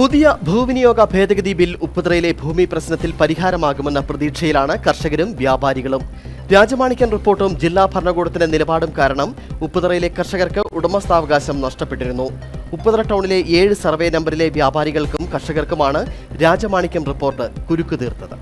പുതിയ ഭൂവിനിയോഗ ഭേദഗതി ബിൽ ഉപ്പുതറയിലെ ഭൂമി പ്രശ്നത്തിൽ പരിഹാരമാകുമെന്ന പ്രതീക്ഷയിലാണ് കർഷകരും വ്യാപാരികളും. രാജമാണിക്യൻ റിപ്പോർട്ടും ജില്ലാ ഭരണകൂടത്തിന്റെ നിലപാടും കാരണം ഉപ്പുതറയിലെ കർഷകർക്ക് ഉടമസ്ഥാവകാശം നഷ്ടപ്പെട്ടിരുന്നു. ഉപ്പുതറ ടൗണിലെ ഏഴ് സർവേ നമ്പറിലെ വ്യാപാരികൾക്കും കർഷകർക്കുമാണ് രാജമാണിക്യം റിപ്പോർട്ട് കുരുക്കു തീർത്തത്.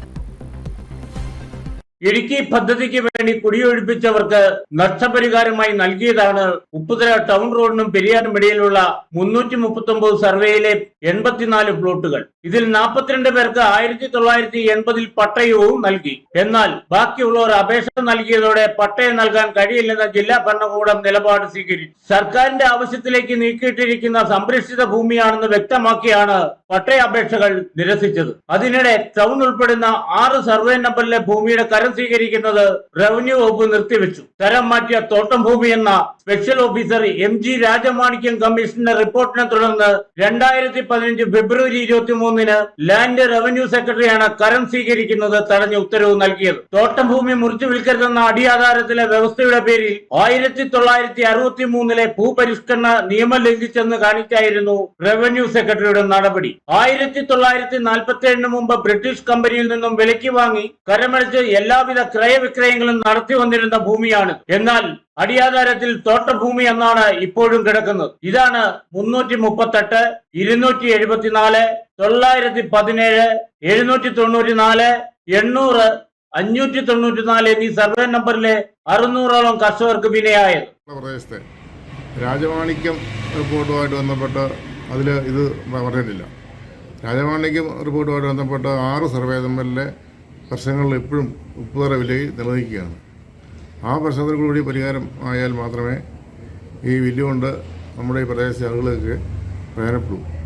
ഇടുക്കി പദ്ധതിക്ക് വേണ്ടി കുടിയൊഴിപ്പിച്ചവർക്ക് നഷ്ടപരിഹാരമായി നൽകിയതാണ് ഉപ്പുതര ടൗൺ റോഡിനും പെരിയാറിനും ഇടയിലുള്ള മുന്നൂറ്റി മുപ്പത്തി ഒമ്പത് സർവേയിലെ എൺപത്തിനാല് പ്ലോട്ടുകൾ. ഇതിൽ നാൽപ്പത്തിരണ്ട് പേർക്ക് ആയിരത്തി തൊള്ളായിരത്തി എൺപതിൽ പട്ടയവും നൽകി. എന്നാൽ ബാക്കിയുള്ളവർ അപേക്ഷ നൽകിയതോടെ പട്ടയം നൽകാൻ കഴിയില്ലെന്ന ജില്ലാ ഭരണകൂടം നിലപാട് സ്വീകരിച്ചു. സർക്കാരിന്റെ ആവശ്യത്തിലേക്ക് നീക്കിയിട്ടിരിക്കുന്ന സംരക്ഷിത ഭൂമിയാണെന്ന് വ്യക്തമാക്കിയാണ് പട്ടയ അപേക്ഷകൾ നിരസിച്ചത്. അതിനിടെ ടൗൺ ഉൾപ്പെടുന്ന ആറ് സർവേ നമ്പറിലെ ഭൂമിയുടെ കരം സ്വീകരിക്കുന്നത് റവന്യൂ വകുപ്പ് നിർത്തിവെച്ചു. തരം മാറ്റിയ തോട്ടം ഭൂമി എന്ന special officer M G Rajamanickam കമ്മീഷന്റെ റിപ്പോർട്ടിനെ തുടർന്ന് രണ്ടായിരത്തി പതിനഞ്ച് ഫെബ്രുവരി ഇരുപത്തി മൂന്നിന് ലാൻഡ് റവന്യൂ സെക്രട്ടറിയാണ് കരം സ്വീകരിക്കുന്നത് തടഞ്ഞ ഉത്തരവ് നൽകിയത്. തോട്ടം ഭൂമി മുറിച്ചു വിൽക്കരുതെന്ന അടിയാധാരത്തിലെ വ്യവസ്ഥയുടെ പേരിൽ ആയിരത്തി തൊള്ളായിരത്തി അറുപത്തി മൂന്നിലെ ഭൂപരിഷ്കരണ നിയമം ലംഘിച്ചെന്ന് കാണിച്ചായിരുന്നു റവന്യൂ സെക്രട്ടറിയുടെ നടപടി. ആയിരത്തി തൊള്ളായിരത്തി നാൽപ്പത്തി ഏഴിന് മുമ്പ് ബ്രിട്ടീഷ് കമ്പനിയിൽ നിന്നും വിലക്കി വാങ്ങി കരമടച്ച് എല്ലാവിധ ക്രയവിക്രയങ്ങളും നടത്തി വന്നിരുന്ന ഭൂമിയാണ് എന്നാൽ അടിയാധാരത്തിൽ തോട്ടഭൂമി എന്നാണ് ഇപ്പോഴും കിടക്കുന്നത്. ഇതാണ് മുന്നൂറ്റി മുപ്പത്തെട്ട് ഇരുന്നൂറ്റി എഴുപത്തിനാല് തൊള്ളായിരത്തി പതിനേഴ് എഴുന്നൂറ്റി തൊണ്ണൂറ്റി നാല് എണ്ണൂറ് അഞ്ഞൂറ്റി തൊണ്ണൂറ്റി നാല് എന്നീ സർവേ നമ്പറിലെ അറുന്നൂറോളം കർഷകർക്ക് വിനയായത്. പ്രദേശത്തെ രാജമാണിക്യം റിപ്പോർട്ടുമായിട്ട് ബന്ധപ്പെട്ട് അതിൽ ഇത് പറഞ്ഞിട്ടില്ല. രാജമാണിക്യം റിപ്പോർട്ടുമായിട്ട് ബന്ധപ്പെട്ട് ആറ് സർവേ നമ്പറിലെ കർഷകങ്ങളിൽ ഇപ്പോഴും ഉപ്പുതറ വിലയിൽ നിലനിൽക്കുകയാണ്. ആ പ്രശ്നത്തിൽ പരിഹാരം ആയാൽ മാത്രമേ ഈ വില്ലുകൊണ്ട് നമ്മുടെ ഈ പ്രദേശത്തെ ആളുകൾക്ക് പ്രയോജനപ്പെടൂ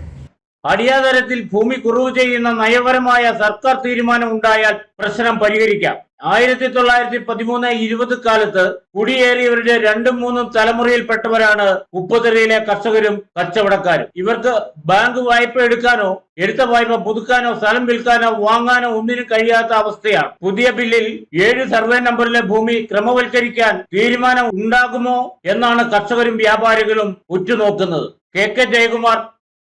അടിയാധാരത്തിൽ ഭൂമി കുറവ് ചെയ്യുന്ന നയപരമായ സർക്കാർ തീരുമാനം ഉണ്ടായാൽ പ്രശ്നം പരിഹരിക്കാം. ആയിരത്തി തൊള്ളായിരത്തി പതിമൂന്ന് ഇരുപത് കാലത്ത് കുടിയേറിയവരുടെ രണ്ടും മൂന്നും തലമുറയിൽപ്പെട്ടവരാണ് ഉപ്പുതരയിലെ കർഷകരും കച്ചവടക്കാരും. ഇവർക്ക് ബാങ്ക് വായ്പ എടുക്കാനോ എടുത്ത വായ്പ പുതുക്കാനോ സ്ഥലം വിൽക്കാനോ വാങ്ങാനോ ഒന്നിനും കഴിയാത്ത അവസ്ഥയാണ്. പുതിയ ബില്ലിൽ ഏഴ് സർവേ നമ്പറിലെ ഭൂമി ക്രമവൽക്കരിക്കാൻ തീരുമാനം ഉണ്ടാകുമോ എന്നാണ് കർഷകരും വ്യാപാരികളും ഉറ്റുനോക്കുന്നത്. K K Jayakumar